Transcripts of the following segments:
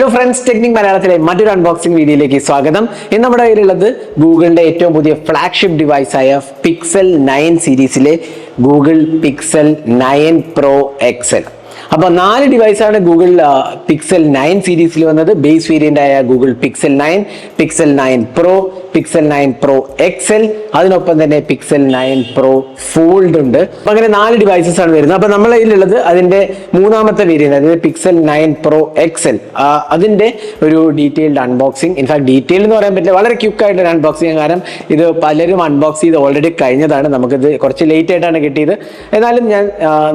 Hello friends technique മലയാളത്തിലെ മറ്റൊരു unboxing വീഡിയോയിലേക്ക് സ്വാഗതം. ഇന്ന് നമ്മുടെ കയ്യിലുള്ളത് ഗൂഗിളിന്റെ ഏറ്റവും പുതിയ ഫ്ലാഗ്ഷിപ്പ് ഡിവൈസായ പിക്സൽ നയൻ സീരീസിലെ Google Pixel nine Pro XL അപ്പോൾ നാല് ഡിവൈസാണ് ഗൂഗിൾ പിക്സൽ നയൻ സീരീസിൽ വന്നത്. ബേസ് വേരിയന്റ് ആയ Google Pixel nine Pixel nine Pro Pixel nine Pro XL അതിനൊപ്പം തന്നെ പിക്സൽ നയൻ പ്രോ ഫോൾഡ് ഉണ്ട്. അപ്പൊ അങ്ങനെ നാല് ഡിവൈസസ് ആണ് വരുന്നത്. അപ്പൊ നമ്മൾ കയ്യിലുള്ളത് അതിന്റെ മൂന്നാമത്തെ വേരിയന്റ് അതായത് പിക്സൽ നയൻ പ്രോ എക്സൽ അതിന്റെ ഒരു ഡീറ്റെയിൽഡ് അൺബോക്സിംഗ് ഇൻഫാക്ട് ഡീറ്റെയിൽ എന്ന് പറയാൻ പറ്റില്ല. വളരെ ക്യുക്ക് ആയിട്ട് ഒരു അൺബോക്സിംഗ് കാരണം ഇത് പലരും അൺബോക്സ് ചെയ്ത് ഓൾറെഡി കഴിഞ്ഞതാണ്. നമുക്കിത് കുറച്ച് ലേറ്റ് ആയിട്ടാണ് കിട്ടിയത്. എന്നാലും ഞാൻ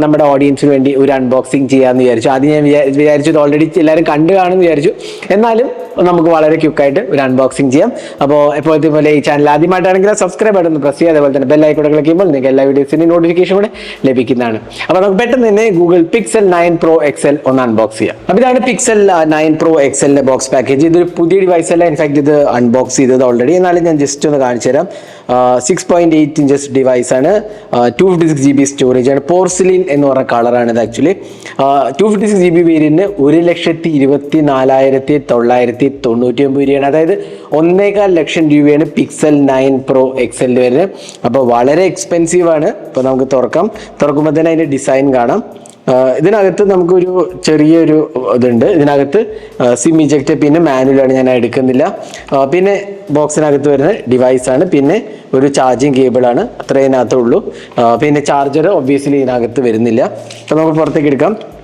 നമ്മുടെ ഓഡിയൻസിന് വേണ്ടി ഒരു അൺബോക്സിംഗ് ചെയ്യാമെന്ന് വിചാരിച്ചു. ആദ്യം ഞാൻ വിചാ- വിചാരിച്ചു ഇത് ഓൾറെഡി എല്ലാവരും കണ്ടു കാണുമെന്ന് വിചാരിച്ചു. എന്നാലും നമുക്ക് വളരെ ക്യുക്കായിട്ട് ഒരു അൺബോക്സിംഗ് ചെയ്യാം. അപ്പോൾ എപ്പോഴത്തെ പോലെ ഈ ചാനൽ ആദ്യമായിട്ടാണെങ്കിൽ സബ്സ്ക്രൈബ് ആയിട്ടൊന്ന് പ്രസ് ചെയ്യുക. അതേപോലെ തന്നെ ബെല്ലൈക്കൂടെ ക്ലിക്ക് നിങ്ങൾക്ക് എല്ലാ വീഡിയോസിന്റെ നോട്ടിഫിക്കേഷൻ കൂടെ ലഭിക്കുന്നതാണ്. അപ്പോൾ നമുക്ക് പെട്ടെന്ന് തന്നെ Google Pixel nine Pro XL ഒന്ന് അൺബോക്സ് ചെയ്യാം. അപ്പോൾ ഇതാണ് പിക്സൽ നയൻ പ്രോ എക്സലിന്റെ ബോക്സ് പാക്കേജ് ഇതൊരു പുതിയ ഡിവൈസ് അല്ല. ഇൻഫാക്ട് ഇത് അൺബോക്സ് ചെയ്തത് ഓൾറെഡി എന്നാലും ഞാൻ ജസ്റ്റ് ഒന്ന് കാണിച്ചു തരാം. Six point eight inches device ആണ്. Two fifty six G B storage ആണ്. പോർസിലിൻ എന്ന് പറഞ്ഞ കളറാണ് ഇത് actually two fifty six G B വേരിയന്റിന് ഒരു ലക്ഷത്തി ഇരുപത്തി നാലായിരത്തി തൊള്ളായിരത്തി തൊണ്ണൂറ്റി ഒമ്പത് രൂപയാണ് അതായത് ഒന്നേകാൽ ലക്ഷം രൂപയാണ് പിക്സൽ നയൻ പ്രോ എക്സലിൽ വരുന്നത്. അപ്പോൾ വളരെ എക്സ്പെൻസീവ് ആണ്. അപ്പോൾ നമുക്ക് തുറക്കാം. തുറക്കുമ്പോൾ തന്നെ അതിന്റെ ഡിസൈൻ കാണാം. ഇതിനകത്ത് നമുക്കൊരു ചെറിയൊരു ഇതുണ്ട്. ഇതിനകത്ത് സിം ഇജക്റ്റ് പിന്നെ മാനുവലാണ് ഞാൻ എടുക്കുന്നില്ല. പിന്നെ ബോക്സിനകത്ത് വരുന്ന ഡിവൈസ് ആണ്. പിന്നെ ഒരു ചാർജിങ് കേബിൾ ആണ്. അത്രേ ഇതിനകത്തുള്ളൂ. പിന്നെ ചാർജർ ഒബ്വിയസ്ലി ഇതിനകത്ത് വരുന്നില്ല. അപ്പോൾ നമുക്ക് പുറത്തേക്ക് എടുക്കാം. അപ്പൊ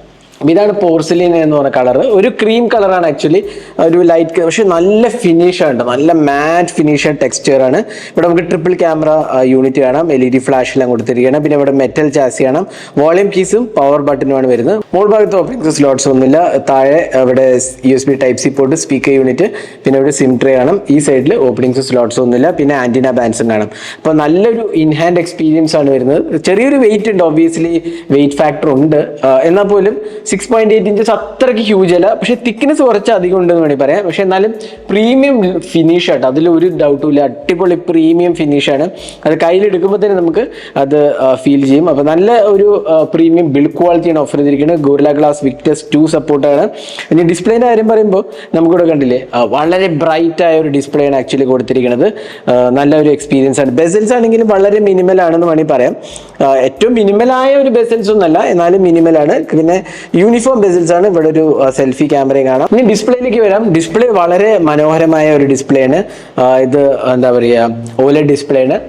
ഇതാണ് പോർസിലിൻ എന്ന് പറഞ്ഞ കളർ ഒരു ക്രീം കളറാണ് ആക്ച്വലി ഒരു ലൈറ്റ് പക്ഷെ നല്ല ഫിനിഷ് ആണ് നല്ല മാറ്റ് ഫിനിഷ് ടെക്സ്ചർ ആണ്. ഇവിടെ നമുക്ക് ട്രിപ്പിൾ ക്യാമറ യൂണിറ്റ് കാണാം എൽ ഇ ഡി ഫ്ലാഷെല്ലാം കൊടുത്തിരിക്കണം പിന്നെ ഇവിടെ മെറ്റൽ ചാസി കാണാം വോളിയം കീസും പവർ ബട്ടനുമാണ് വരുന്നത്. മോൾ ഭാഗത്ത് ഓപ്പണിംഗ് സ്ലോട്ട്സ് ഒന്നുമില്ല. താഴെ ഇവിടെ U S B type C port speaker unit പിന്നെ ഇവിടെ സിം ട്രേ കാണാം ഈ സൈഡിൽ ഓപ്പണിംഗ്സ് സ്ലോട്ട്സ് ഒന്നുമില്ല. പിന്നെ ആന്റിന ബാൻസും കാണാം. അപ്പോൾ നല്ലൊരു ഇൻഹാൻഡ് എക്സ്പീരിയൻസ് ആണ് വരുന്നത്. ചെറിയൊരു വെയിറ്റ് ഉണ്ട്. ഒബ്വിയസ്ലി വെയിറ്റ് ഫാക്ടർ ഉണ്ട്. എന്നാൽ പോലും സിക്സ് പോയിന്റ് എയ്റ്റ് ഇഞ്ചസ് അത്രയ്ക്ക് ഹ്യൂജ് അല്ല. പക്ഷേ തിക്നെസ് കുറച്ച് അധികം ഉണ്ടെന്ന് വേണമെങ്കിൽ പറയാം. പക്ഷേ എന്നാലും പ്രീമിയം ഫിനിഷ് ആട്ടോ. അതിൽ ഒരു ഡൗട്ടും ഇല്ല. അടിപൊളി പ്രീമിയം ഫിനിഷാണ് അത് കയ്യിലെടുക്കുമ്പോൾ തന്നെ നമുക്ക് അത് ഫീൽ ചെയ്യും. അപ്പോൾ നല്ല ഒരു പ്രീമിയം ബിൽഡ് ക്വാളിറ്റിയാണ് ഓഫർ ചെയ്തിരിക്കുന്നത്. ഗോറില ഗ്ലാസ് വിക്ടസ് ടു സപ്പോർട്ടാണ് ഇനി ഡിസ്പ്ലേന്റെ കാര്യം പറയുമ്പോൾ നമുക്കിവിടെ കണ്ടില്ലേ വളരെ ബ്രൈറ്റ് ആയ ഒരു ഡിസ്പ്ലേ ആണ് ആക്ച്വലി കൊടുത്തിരിക്കുന്നത്. നല്ല ഒരു എക്സ്പീരിയൻസ് ആണ്. ബെസൽസ് ആണെങ്കിലും വളരെ മിനിമൽ ആണെന്ന് വേണമെങ്കിൽ പറയാം. ഏറ്റവും മിനിമലായ ഒരു ബെസൽസ് ഒന്നല്ല എന്നാലും മിനിമൽ ആണ്. പിന്നെ യൂണിഫോം ബെസിൽസ് ആണ് ഇവിടെ ഒരു സെൽഫി ക്യാമറയും കാണാം. ഇനി ഡിസ്പ്ലേയിലേക്ക് വരാം. ഡിസ്പ്ലേ വളരെ മനോഹരമായ ഒരു ഡിസ്പ്ലേ ആണ്. ഇത് എന്താ പറയുക ഓല ഡിസ്പ്ലേ ആണ്.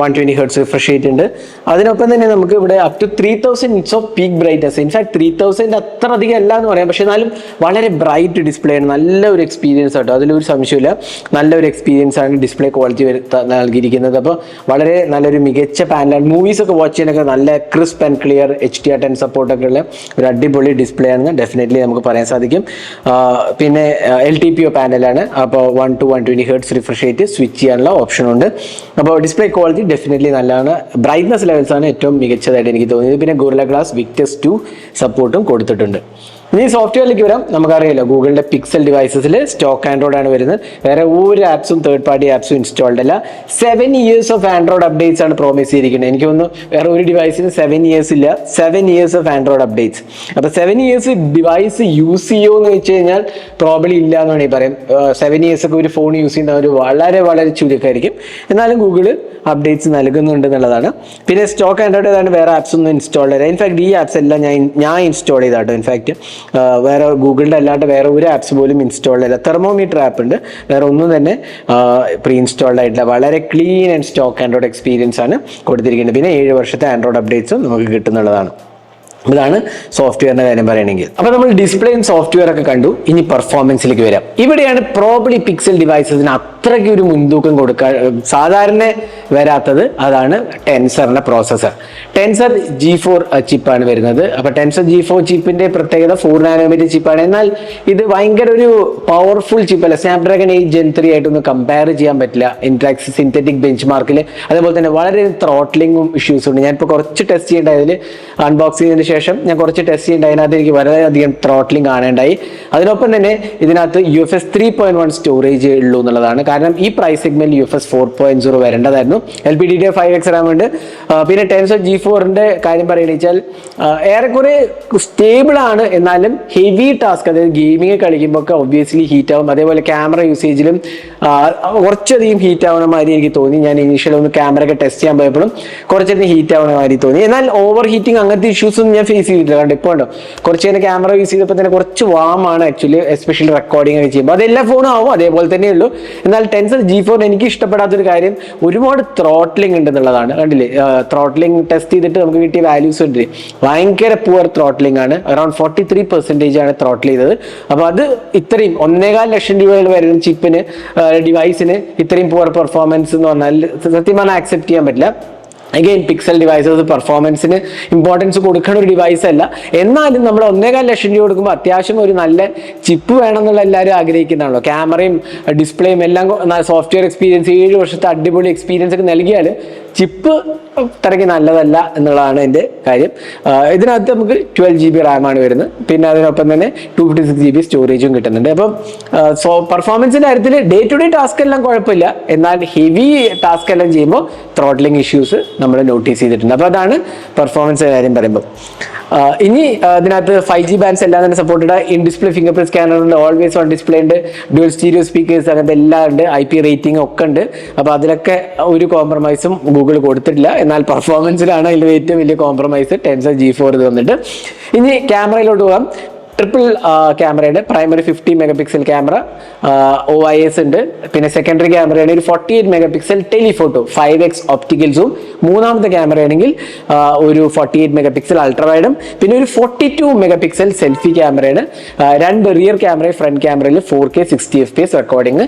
വൺ ട്വന്റി ഹെർട്സ് റിഫ്രഷ് ഉണ്ട് അതിനൊപ്പം തന്നെ നമുക്ക് ഇവിടെ up to three thousand nits of peak brightness in fact three thousand അത്ര അധികം അല്ല എന്ന് പറയാം. പക്ഷേ എന്നാലും വളരെ ബ്രൈറ്റ് ഡിസ്പ്ലേ ആണ്. നല്ല ഒരു എക്സ്പീരിയൻസ് ആട്ടോ. അതിലൊരു സംശയമില്ല നല്ലൊരു എക്സ്പീരിയൻസ് ആണ് ഡിസ്പ്ലേ ക്വാളിറ്റി നൽകിയിരിക്കുന്നത്. അപ്പോൾ വളരെ നല്ലൊരു മികച്ച പാനലാണ് മൂവീസ് ഒക്കെ വാച്ച് ചെയ്യാനൊക്കെ നല്ല crisp and clear H D R ten സപ്പോർട്ടൊക്കെ ഉള്ള ഒരു അടിപൊളി ഡിസ്പ്ലേ ആണെന്ന് ഡെഫിനറ്റ്ലി നമുക്ക് പറയാൻ സാധിക്കും. പിന്നെ എൽ ടി പി ഒ പാനലാണ് അപ്പോൾ one to one twenty hertz refresh rate switch ചെയ്യാനുള്ള ഓപ്ഷൻ ഉണ്ട്. അപ്പോൾ ഡിസ്പ്ലേ ക്വാളിറ്റി ഡെഫിനറ്റ്ലി നല്ലതാണ്. ബ്രൈറ്റ്നസ് ലെവൽസ് ആണ് ഏറ്റവും മികച്ചതായിട്ട് എനിക്ക് തോന്നിയത്. പിന്നെ ഗൂഗിൾ ഗ്ലാസ് വിക്ടസ് ടു സപ്പോർട്ടും കൊടുത്തിട്ടുണ്ട്. ഇനി സോഫ്റ്റ്വെയറിലേക്ക് വരാം. നമുക്കറിയാലോ ഗൂഗിളിന്റെ പിക്സൽ ഡിവൈസസിൽ സ്റ്റോക്ക് ആൻഡ്രോയിഡ് ആണ് വരുന്നത്. വേറെ ഒരു ആപ്സും തേർഡ് പാർട്ടി ആപ്സും ഇൻസ്റ്റാൾഡ് അല്ല. Seven years of Android updates ആണ് പ്രോമിസ് ചെയ്തിരിക്കുന്നത്. എനിക്ക് തോന്നുന്നു വേറെ ഒരു ഡിവൈസിന് സെവൻ ഇയേഴ്സ് ഇല്ല. Seven years of Android updates അപ്പോൾ സെവൻ ഇയേഴ്സ് ഡിവൈസ് യൂസ് ചെയ്യുമോ എന്ന് വെച്ച് കഴിഞ്ഞാൽ പ്രോബ്ലം ഇല്ല എന്ന് വേണമെങ്കിൽ പറയാം. സെവൻ ഇയേഴ്സ് ഒക്കെ ഒരു ഫോൺ യൂസ് ചെയ്യുന്ന ഒരു വളരെ വളരെ ചുരുക്കമായിരിക്കും. എന്നാലും ഗൂഗിൾ അപ്ഡേറ്റ്സ് നൽകുന്നുണ്ട് എന്നുള്ളതാണ്. പിന്നെ സ്റ്റോക്ക് ആൻഡ്രോയിഡ് ഏതാണ്ട് വേറെ ആപ്സ് ഒന്നും ഇൻസ്റ്റാൾ ചെയ്യാം ഇൻഫാക്ട് ഈ ആപ്സ് എല്ലാം ഞാൻ ഞാൻ ഇൻസ്റ്റാൾ ചെയ്താട്ടോ ഇൻഫാക്ട് വേറെ ഗൂഗിളിന്റെ അല്ലാണ്ട് വേറെ ഒരു ആപ്സ് പോലും ഇൻസ്റ്റാൾ ചെയ്യില്ല തെർമോമീറ്റർ ആപ്പ് ഉണ്ട്. വേറെ ഒന്നും തന്നെ പ്രീ ഇൻസ്റ്റാൾഡ് ആയിട്ടില്ല. വളരെ clean and stock Android experience ആണ് കൊടുത്തിരിക്കുന്നത്. പിന്നെ ഏഴ് വർഷത്തെ ആൻഡ്രോയിഡ് അപ്ഡേറ്റ്സും നമുക്ക് കിട്ടുന്നുള്ളതാണ്. ഇതാണ് സോഫ്റ്റ്വെയറിന്റെ കാര്യം പറയണമെങ്കിൽ അപ്പൊ നമ്മൾ ഡിസ്പ്ലേയും സോഫ്റ്റ്വെയർ ഒക്കെ കണ്ടു. ഇനി പെർഫോമൻസിലേക്ക് വരാം. ഇവിടെയാണ് പ്രോബ്ലി പിക്സൽ ഡിവൈസസിന് അത്രയ്ക്ക് ഒരു മുൻതൂക്കം കൊടുക്കാൻ സാധാരണ വരാത്തത് അതാണ് ടെൻസറിന്റെ പ്രോസസ്സർ ടെൻസർ ജി ഫോർ ചിപ്പാണ് വരുന്നത്. അപ്പൊ ടെൻസർ ജി ഫോർ ചിപ്പിന്റെ പ്രത്യേകത ഫോർ നാനോമീറ്റർ ചിപ്പാണ് എന്നാൽ ഇത് ഭയങ്കര ഒരു പവർഫുൾ ചിപ്പല്ല സ്നാപ്ഡ്രാഗൺ എയ്റ്റ് ജെൻ ത്രീ ആയിട്ടൊന്നും കമ്പയർ ചെയ്യാൻ പറ്റില്ല. ഇൻട്രാക്സ് സിന്തറ്റിക് ബെഞ്ച് മാർക്കിൽ അതേപോലെ തന്നെ വളരെ ത്രോട്ട്ലിങ്ങും ഇഷ്യൂസ് ഉണ്ട്. ഞാനിപ്പോൾ കുറച്ച് ടെസ്റ്റ് ചെയ്യേണ്ടതിൽ അൺബോക്സ് ചെയ്തതിന് ശേഷം ഞാൻ കുറച്ച് ടെസ്റ്റ് ചെയ്യേണ്ട. അതിനകത്ത് എനിക്ക് വളരെയധികം ത്രോട്ട്ലിംഗ് കാണേണ്ടായി. അതിനൊപ്പം തന്നെ ഇതിനകത്ത് U F S three point one storage ഉള്ളൂ എന്നുള്ളതാണ്. കാരണം ഈ price segment U F S four point zero വരേണ്ടതായിരുന്നു. L P D D five X RAM ഉണ്ട്. പിന്നെ ടെൻസോ ജി ഫോറിന്റെ കാര്യം പറയുകയാണെന്ന് വെച്ചാൽ ഏറെക്കുറെ സ്റ്റേബിൾ ആണ്. എന്നാലും ഹെവി ടാസ്ക് അതായത് ഗെയിമിംഗ് കളിക്കുമ്പോൾ ഒക്കെ ഒബ്വിയസ്ലി ഹീറ്റ് ആവും. അതേപോലെ ക്യാമറ യൂസേജിലും കുറച്ചധികം ഹീറ്റ് ആവുന്ന മാതിരി എനിക്ക് തോന്നി. ഞാൻ ഇനീഷ്യൽ ഒന്ന് ക്യാമറ ഒക്കെ ടെസ്റ്റ് ചെയ്യാൻ പോയപ്പോഴും കുറച്ചധികം ഹീറ്റ് ആവുന്ന മാതിരി തോന്നി. എന്നാൽ ഓവർ ഹീറ്റിംഗ് അങ്ങനത്തെ ഇഷ്യൂസ് ഒന്നും ഫേസ് ചെയ്തിട്ടില്ല. കണ്ടോ? ഇപ്പോൾ ഉണ്ടോ കുറച്ച് നേരം ക്യാമറ യൂസ് ചെയ്തപ്പോൾ തന്നെ കുറച്ച് വാം ആണ് ആക്ച്വലി എസ്പെഷ്യലി റെക്കോർഡിംഗ് ഒക്കെ ചെയ്യുമ്പോൾ അതെല്ലാ ഫോണും ആവും അതേപോലെ തന്നെ ഉള്ളൂ. എന്നാൽ ടെൻസർ ജി ഫോർ എനിക്ക് ഇഷ്ടപ്പെടാത്തൊരു കാര്യം ഒരുപാട് ത്രോട്ട്ലിംഗ് ഉണ്ട് എന്നുള്ളതാണ് കണ്ടില്ലേ ത്രോട്ട്ലിംഗ് ടെസ്റ്റ് ചെയ്തിട്ട് നമുക്ക് കിട്ടിയ വാല്യൂസ് ഉണ്ട് ഭയങ്കര പുവർ ത്രോട്ട്ലിംഗ് ആണ്. അറൌണ്ട് ഫോർട്ടി ത്രീ പെർസെന്റേജ് ആണ് ത്രോട്ടിൽ ചെയ്തത്. അപ്പോൾ അത് ഇത്രയും ഒന്നേകാൽ ലക്ഷം രൂപയിൽ വരുന്ന ചിപ്പിന് ഡിവൈസിന് ഇത്രയും പുവർ പെർഫോമൻസ് എന്ന് പറഞ്ഞാൽ സത്യം പറഞ്ഞാൽ ആക്സെപ്റ്റ് ചെയ്യാൻ പറ്റില്ല. അഗെയിൻ പിക്സൽ ഡിവൈസസ് പെർഫോമൻസിന് ഇമ്പോർട്ടൻസ് കൊടുക്കുന്ന ഒരു ഡിവൈസ് അല്ല. എന്നാലും നമ്മൾ ഒന്നേകാൽ ലക്ഷം രൂപ കൊടുക്കുമ്പോൾ അത്യാവശ്യം ഒരു നല്ല ചിപ്പ് വേണം എന്നുള്ള എല്ലാവരും ആഗ്രഹിക്കുന്നതാണല്ലോ. ക്യാമറയും ഡിസ്പ്ലേയും എല്ലാം സോഫ്റ്റ്വെയർ എക്സ്പീരിയൻസ് ഏഴ് വർഷത്തെ അടിപൊളി എക്സ്പീരിയൻസ് ഒക്കെ നൽകിയാൽ ചിപ്പ് തിരക്കി നല്ലതല്ല എന്നുള്ളതാണ് എന്റെ കാര്യം. ഇതിനകത്ത് നമുക്ക് ട്വൽവ് ജി ബി റാമാണ് വരുന്നത്. പിന്നെ അതിനൊപ്പം തന്നെ two fifty six G B സ്റ്റോറേജും കിട്ടുന്നുണ്ട്. അപ്പം സോ പെർഫോമൻസിന്റെ കാര്യത്തിൽ ഡേ ടു ഡേ ടാസ്ക് എല്ലാം കുഴപ്പമില്ല. എന്നാൽ ഹെവി ടാസ്ക് എല്ലാം ചെയ്യുമ്പോൾ ത്രോട്ട്ലിംഗ് ഇഷ്യൂസ് നമ്മൾ നോട്ടീസ് ചെയ്തിട്ടുണ്ട്. അപ്പോൾ അതാണ് പെർഫോമൻസിന്റെ കാര്യം പറയുമ്പോൾ. ഇനി ഇതിനകത്ത് ഫൈവ് ജി ബാൻഡ്സ് എല്ലാം തന്നെ supported in display fingerprint scanner ഉണ്ട് ഓൾവേസ് ഓൺ ഡിസ്പ്ലേ ഉണ്ട്. ഡ്യുവൽ സ്റ്റീരിയോ സ്പീക്കേഴ്സ് അങ്ങനത്തെ എല്ലാം ഉണ്ട്. ഐ പി റേറ്റിംഗ് ഒക്കെ ഉണ്ട്. അപ്പോൾ അതിലൊക്കെ ഒരു കോംപ്രമൈസും ഗൂഗിൾ കൊടുത്തിട്ടില്ല. എന്നാൽ പെർഫോമൻസിലാണ് അതിൽ ഏറ്റവും വലിയ കോംപ്രമൈസ് ടെൻസർ ജി ഫോർ ഇത് വന്നിട്ട്. ഇനി ക്യാമറയിലോട്ട് പോകാം. ട്രിപ്പിൾ ക്യാമറയുടെ primary fifty megapixel camera O I S ഉണ്ട്. പിന്നെ സെക്കൻഡറി ക്യാമറയുടെ ഒരു forty eight megapixel telephoto five X optical zoom മൂന്നാമത്തെ ക്യാമറയാണെങ്കിൽ ആണെങ്കിൽ ഒരു ഫോർട്ടി എയ്റ്റ് മെഗാ പിക്സൽ അൾട്രാവൈഡും പിന്നെ ഒരു forty two mega pixel selfie ക്യാമറയാണ് രണ്ട് റിയർ ക്യാമറ ഫ്രണ്ട് ക്യാമറയിൽ four K sixty F P S recording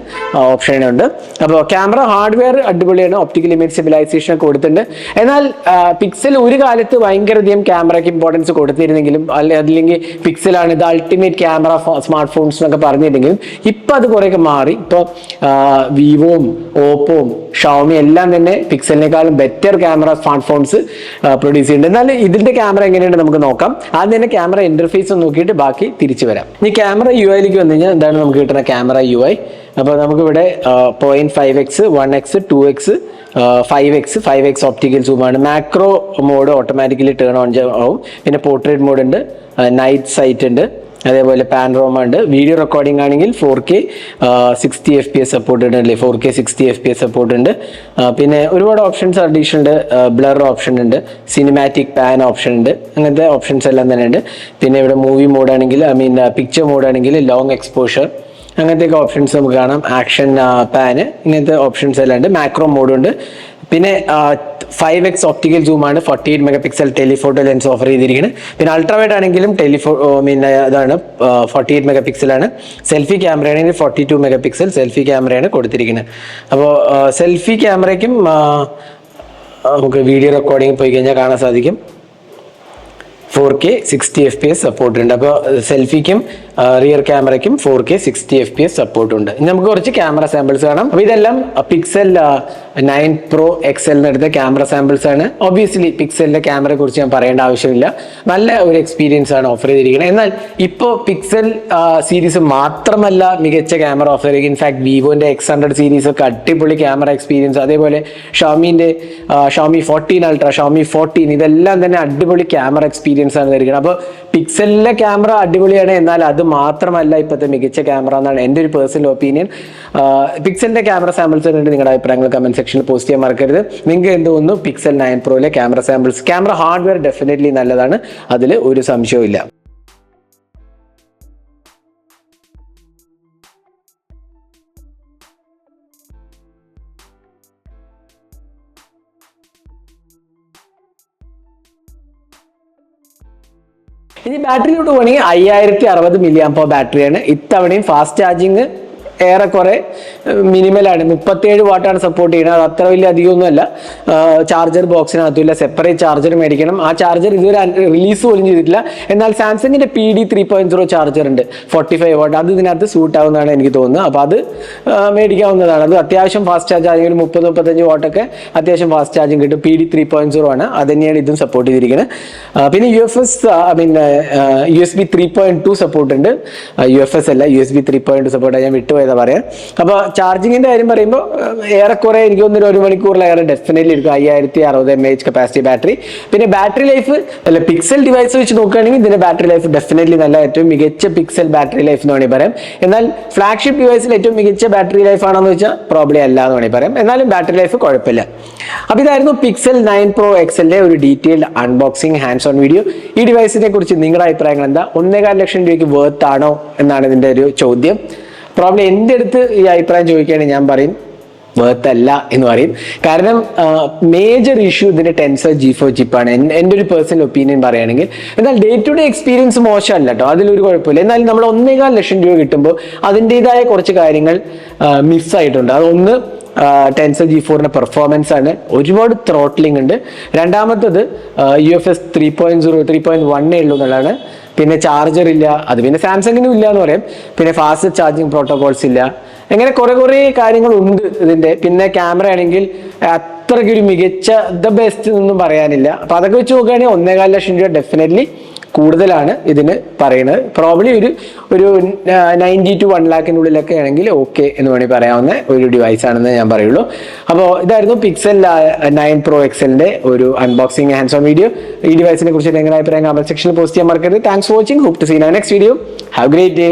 ഓപ്ഷനുണ്ട് അപ്പോൾ ക്യാമറ ഹാർഡ്വെയർ അടിപൊളിയാണ്. ഒപ്റ്റിക്കൽ ഇമേജ് സിവിലൈസേഷൻ ഒക്കെ കൊടുത്തിട്ടുണ്ട്. എന്നാൽ പിക്സൽ ഒരു കാലത്ത് ഭയങ്കരധികം ക്യാമറയ്ക്ക് ഇമ്പോർട്ടൻസ് കൊടുത്തിരുന്നെങ്കിലും അല്ലെ അല്ലെങ്കിൽ പിക്സലാണ് ഇത് അൾട്ടിമേറ്റ് ക്യാമറ സ്മാർട്ട് ഫോൺസ് എന്നൊക്കെ പറഞ്ഞിരുന്നെങ്കിലും ഇപ്പൊ അത് കുറേയൊക്കെ മാറി. ഇപ്പോൾ വിവോയും ഓപ്പോയും ഷോമി എല്ലാം തന്നെ പിക്സലിനേക്കാളും better camera smart phones produce ചെയ്യുന്നുണ്ട്. എന്നാൽ ഇതിന്റെ ക്യാമറ എങ്ങനെയുണ്ട് നമുക്ക് നോക്കാം. ആദ്യം തന്നെ ക്യാമറ ഇന്റർഫേസ് നോക്കിയിട്ട് ബാക്കി തിരിച്ചു വരാം. ഇനി ക്യാമറ യു ഐയിലേക്ക് വന്നു കഴിഞ്ഞാൽ എന്താണ് നമുക്ക് കിട്ടുന്ന ക്യാമറ യു ഐ അപ്പോൾ നമുക്കിവിടെ point five x one x two x five x five x optical സൂമാണ് macro mode automatically turn on ആവും. പിന്നെ പോർട്രേറ്റ് മോഡ് ഉണ്ട് നൈറ്റ് സൈറ്റ് ഉണ്ട് അതേപോലെ പാൻറോമ ഉണ്ട്. വീഡിയോ റെക്കോർഡിംഗ് ആണെങ്കിൽ four K sixty F P S support ഉണ്ട് അല്ലേ? Four K sixty F P S support ഉണ്ട്. പിന്നെ ഒരുപാട് ഓപ്ഷൻസ് അഡീഷൻ ഉണ്ട് ബ്ലർ ഓപ്ഷൻ ഉണ്ട് സിനിമാറ്റിക് പാൻ ഓപ്ഷൻ ഉണ്ട് അങ്ങനത്തെ ഓപ്ഷൻസ് എല്ലാം തന്നെ ഉണ്ട്. പിന്നെ ഇവിടെ മൂവി മോഡാണെങ്കിൽ ഐ മീൻ പിക്ചർ മോഡാണെങ്കിൽ ലോങ് എക്സ്പോഷർ അങ്ങനത്തെയൊക്കെ ഓപ്ഷൻസ് നമുക്ക് കാണാം. ആക്ഷൻ പാന് ഇങ്ങനത്തെ ഓപ്ഷൻസ് എല്ലാം ഉണ്ട്. മാക്രോ മോഡുണ്ട് പിന്നെ five X optical സൂമാണ് forty eight mega pixel telephoto lens offer ചെയ്തിരിക്കുന്നത് പിന്നെ അൾട്രാവൈഡ് ആണെങ്കിലും ടെലിഫോ മീൻ അതാണ് ഫോർട്ടി എയ്റ്റ് മെഗാ പിക്സലാണ് സെൽഫി ക്യാമറ ആണെങ്കിൽ forty two mega pixel selfie ക്യാമറയാണ് കൊടുത്തിരിക്കുന്നത് അപ്പോൾ സെൽഫി ക്യാമറയ്ക്കും നമുക്ക് വീഡിയോ റെക്കോർഡിംഗ് പോയി കഴിഞ്ഞാൽ കാണാൻ സാധിക്കും. Four K sixty F P S support ഉണ്ട്. അപ്പോൾ സെൽഫിക്കും rear ക്യാമറയ്ക്കും four K sixty F P S support ഉണ്ട്. ഇനി നമുക്ക് കുറച്ച് ക്യാമറ സാമ്പിൾസ് കാണാം. അപ്പോൾ ഇതെല്ലാം പിക്സൽ നയൻ പ്രോ എക്സൽ എടുത്ത ക്യാമറ സാമ്പിൾസ് ആണ്. ഒബിയസ്ലി പിക്സലിന്റെ ക്യാമറയെ കുറിച്ച് ഞാൻ പറയേണ്ട ആവശ്യമില്ല. നല്ല ഒരു എക്സ്പീരിയൻസ് ആണ് ഓഫർ ചെയ്തിരിക്കുന്നത്. എന്നാൽ ഇപ്പോൾ പിക്സൽ സീരീസ് മാത്രമല്ല മികച്ച ക്യാമറ ഓഫർ ചെയ്യുക ഇൻഫാക്ട് വിവോന്റെ എക്സ് ഹൺഡ്രഡ് സീരീസ് ഒക്കെ അടിപൊളി ക്യാമറ എക്സ്പീരിയൻസ് അതേപോലെ ഷോമിന്റെ Xiaomi fourteen ultra Xiaomi fourteen ഇതെല്ലാം തന്നെ അടിപൊളി ക്യാമറ എക്സ്പീരിയൻസ് ആണ് തരികയാണ്. അപ്പോൾ പിക്സലിലെ ക്യാമറ അടിപൊളിയാണ്. എന്നാൽ അത് മാത്രമല്ല ഇപ്പോഴത്തെ മികച്ച ക്യാമറ എന്നാണ് എന്റെ ഒരു പേഴ്സണൽ ഒപ്പീനിയൻ പിക്സലിന്റെ ക്യാമറ സാമ്പിൾസ് കണ്ടിട്ട് നിങ്ങളുടെ അഭിപ്രായങ്ങൾ കമന്റ് സെക്ഷനിൽ പോസ്റ്റ് ചെയ്യാൻ മറക്കരുത്. നിങ്ങൾക്ക് എന്ത് തോന്നുന്നു? Pixel nine പ്രോയിലെ camera samples camera hardware definitely നല്ലതാണ്. അതിൽ ഒരു സംശയവും ഇനി ബാറ്ററിയിലോട്ട് പോകണമെങ്കിൽ അയ്യായിരത്തി അറുപത് മില്ലി ആമ്പോ ബാറ്ററിയാണ് ഇത്തവണയും ഫാസ്റ്റ് ചാർജിങ് ഏറെക്കുറെ മിനിമലാണ്. മുപ്പത്തേഴ് വാട്ടാണ് സപ്പോർട്ട് ചെയ്യുന്നത്. അത് അത്ര വലിയ അധികമൊന്നുമല്ല. ചാർജർ ബോക്സിനകത്തുമില്ല സെപ്പറേറ്റ് ചാർജർ മേടിക്കണം. ആ ചാർജർ ഇതുവരെ റിലീസ് പോലും ചെയ്തിട്ടില്ല. എന്നാൽ സാംസങ്ങിന്റെ P D three point zero charger ഉണ്ട്. ഫോർട്ടി ഫൈവ് വാട്ട് അത് ഇതിനകത്ത് സൂട്ട് ആവുന്നതാണ് എനിക്ക് തോന്നുന്നത്. അപ്പോൾ അത് മേടിക്കാവുന്നതാണ്. അത് അത്യാവശ്യം ഫാസ്റ്റ് ചാർജ് ആണെങ്കിൽ ഒരു മുപ്പത് മുപ്പത്തഞ്ച് വാട്ടൊക്കെ അത്യാവശ്യം ഫാസ്റ്റ് ചാർജിങ് കിട്ടും. P D three point zero ആണ്. അത് തന്നെയാണ് ഇതും സപ്പോർട്ട് ചെയ്തിരിക്കുന്നത്. പിന്നെ U F S I mean U S B three point two support ഉണ്ട്. യു എഫ് എസ് അല്ല. U S B three point support ഞാൻ വിട്ടുപോയതാ പറയാം അപ്പോൾ ചാർജിങ്ങിന്റെ കാര്യം പറയുമ്പോൾ ഏറെക്കുറെ എനിക്ക് തോന്നുന്നു ഒരു മണിക്കൂറിലേറെ ഡെഫിനറ്റ്ലി എടുക്കും. അയ്യായിരത്തി അറുപത് എം എച്ച് കപ്പാസിറ്റി ബാറ്ററി പിന്നെ ബാറ്ററി ലൈഫ് അല്ല പിക്സൽ ഡിവൈസ് വെച്ച് നോക്കുകയാണെങ്കിൽ ഇതിന്റെ ബാറ്ററി ലൈഫ് ഡെഫിനറ്റ്ലി നല്ല ഏറ്റവും മികച്ച പിക്സൽ ബാറ്ററി ലൈഫ് എന്ന് വേണമെങ്കിൽ പറയാം. എന്നാൽ ഫ്ലാഗ്ഷിപ്പ് ഡിവൈസിൽ ഏറ്റവും മികച്ച ബാറ്ററി ലൈഫ് ആണെന്ന് വെച്ചാൽ പ്രോബ്ലം അല്ല എന്ന് വേണമെങ്കിൽ പറയാം. എന്നാലും ബാറ്ററി ലൈഫ് കുഴപ്പമില്ല. അപ്പോൾ ഇതായിരുന്നു പിക്സൽ നയൻ പ്രോ എക്സലിന്റെ ഒരു detailed unboxing hands on video ഈ ഡിവൈസിനെ കുറിച്ച് നിങ്ങളുടെ അഭിപ്രായങ്ങൾ എന്താ? ഒന്നേകാൽ ലക്ഷം രൂപയ്ക്ക് വേർത്ത് ആണോ എന്നാണ് ഇതിന്റെ ഒരു ചോദ്യം. പ്രോബ്ലം എന്റെ അടുത്ത് ഈ അഭിപ്രായം ചോദിക്കുകയാണെങ്കിൽ ഞാൻ പറയും വർത്ത് അല്ല എന്ന് പറയും. കാരണം മേജർ ഇഷ്യൂ ഇതിന്റെ ടെൻസർ ജി ഫോർ ചിപ്പാണ് എന്റെ ഒരു പേഴ്സണൽ ഒപ്പീനിയൻ പറയുകയാണെങ്കിൽ എന്നാൽ ഡേ ടു ഡേ എക്സ്പീരിയൻസ് മോശമല്ല കേട്ടോ അതിലൊരു കുഴപ്പമില്ല. എന്നാലും നമ്മൾ ഒന്നേകാൽ ലക്ഷം രൂപ കിട്ടുമ്പോൾ അതിന്റെതായ കുറച്ച് കാര്യങ്ങൾ മിസ്സായിട്ടുണ്ട് അതൊന്ന് ടെൻസർ ജി ഫോറിന്റെ പെർഫോമൻസ് ആണ്. ഒരുപാട് ത്രോട്ട്ലിംഗ് ഉണ്ട്. രണ്ടാമത്തത് U F S three point zero three point വണ്ണേ ഉള്ളൂ എന്നുള്ളതാണ്. പിന്നെ ചാർജർ ഇല്ല അത് പിന്നെ സാംസങ്ങിനും ഇല്ല എന്ന് പറയും. പിന്നെ ഫാസ്റ്റ് ചാർജിങ് പ്രോട്ടോകോൾസ് ഇല്ല. അങ്ങനെ കുറെ കുറെ കാര്യങ്ങളുണ്ട് ഇതിന്റെ പിന്നെ ക്യാമറ ആണെങ്കിൽ അത്രയ്ക്ക് ഒരു മികച്ച ദ ബെസ്റ്റ് എന്നൊന്നും പറയാനില്ല. അപ്പൊ അതൊക്കെ വെച്ച് നോക്കുകയാണെങ്കിൽ ഒന്നേകാൽ ലക്ഷം രൂപ ഡെഫിനറ്റ്ലി കൂടുതലാണ് ഇതിന് പറയുന്നത്. പ്രോബ്ലി ഒരു ഒരു നയന്റി ടു വൺ ലാഖിനുള്ളിലൊക്കെ ആണെങ്കിൽ ഓക്കെ എന്ന് വേണമെങ്കിൽ പറയാവുന്ന ഒരു ഡിവൈസ് ആണെന്ന് ഞാൻ പറയുള്ളൂ. അപ്പോൾ ഇതായിരുന്നു പിക്സൽ നയൻ പ്രോ എക്സലിന്റെ ഒരു അൺബോക്സിംഗ് ഹാൻഡ്സ് ഓൺ വീഡിയോ ഈ ഡിവൈസിനെ കുറിച്ച് നിങ്ങളുടെ അഭിപ്രായം കമന്റ് സെക്ഷനിൽ പോസ്റ്റ് ചെയ്യാൻ മറക്കരുത്. Thanks for watching hope to see next video have great day